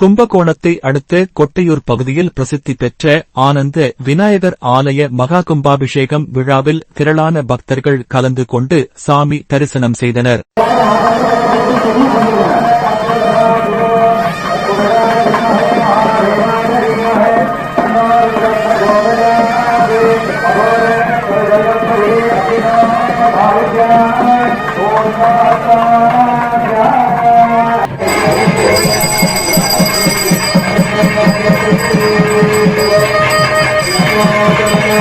கும்பகோணத்தை அடுத்த கொட்டையூர் பகுதியில் பிரசித்தி பெற்ற ஆனந்த விநாயகர் ஆலய மகா கும்பாபிஷேகம் விழாவில் திரளான பக்தர்கள் கலந்து கொண்டு சாமி தரிசனம் செய்தனர்.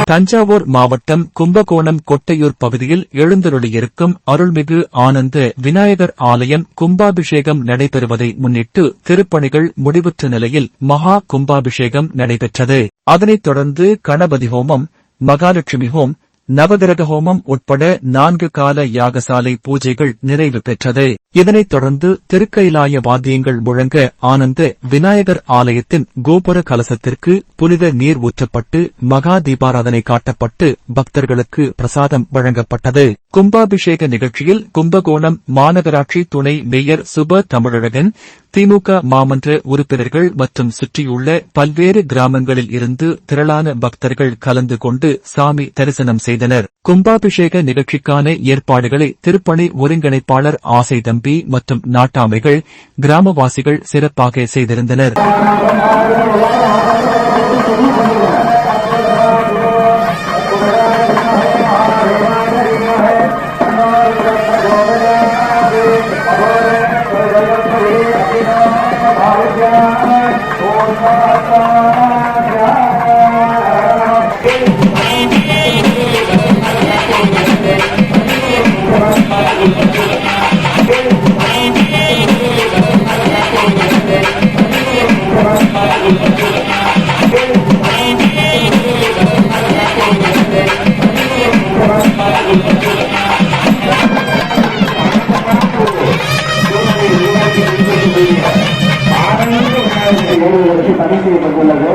தஞ்சாவூர் மாவட்டம் கும்பகோணம் கொட்டையூர் பகுதியில் எழுந்தருளியிருக்கும் அருள்மிகு ஆனந்த விநாயகர் ஆலயம் கும்பாபிஷேகம் நடைபெறுவதை முன்னிட்டு திருப்பணிகள் முடிவுற்ற நிலையில் மகா கும்பாபிஷேகம் நடைபெற்றது. அதனைத் தொடர்ந்து கணபதி ஹோமம் மகாலட்சுமி ஹோம் நவகிரக ஹோமம் உட்பட நான்கு கால யாகசாலை பூஜைகள் நிறைவு பெற்றது. இதனைத் தொடர்ந்து திருக்கைலாய வாத்தியங்கள் முழங்க ஆனந்த விநாயகர் ஆலயத்தின் கோபுர கலசத்திற்கு புனித நீர் ஊற்றப்பட்டு மகா தீபாராதனை காட்டப்பட்டு பக்தர்களுக்கு பிரசாதம் வழங்கப்பட்டது. கும்பாபிஷேக நிகழ்ச்சியில் கும்பகோணம் மாநகராட்சி துணை மேயர் சுப தமிழழகன் திமுக மாமன்ற உறுப்பினர்கள் மற்றும் சுற்றியுள்ள பல்வேறு கிராமங்களில் இருந்து திரளான பக்தர்கள் கலந்து கொண்டு சாமி தரிசனம் செய்தனர். கும்பாபிஷேக நிகழ்ச்சிக்கான ஏற்பாடுகளை திருப்பணி ஒருங்கிணைப்பாளர் ஆசை தம்பி மற்றும் நாட்டாமைகள் கிராமவாசிகள் சிறப்பாக செய்திருந்தனர். ஆனந்த விநாயகர் பதிவு செய்யப்பட்டுள்ளது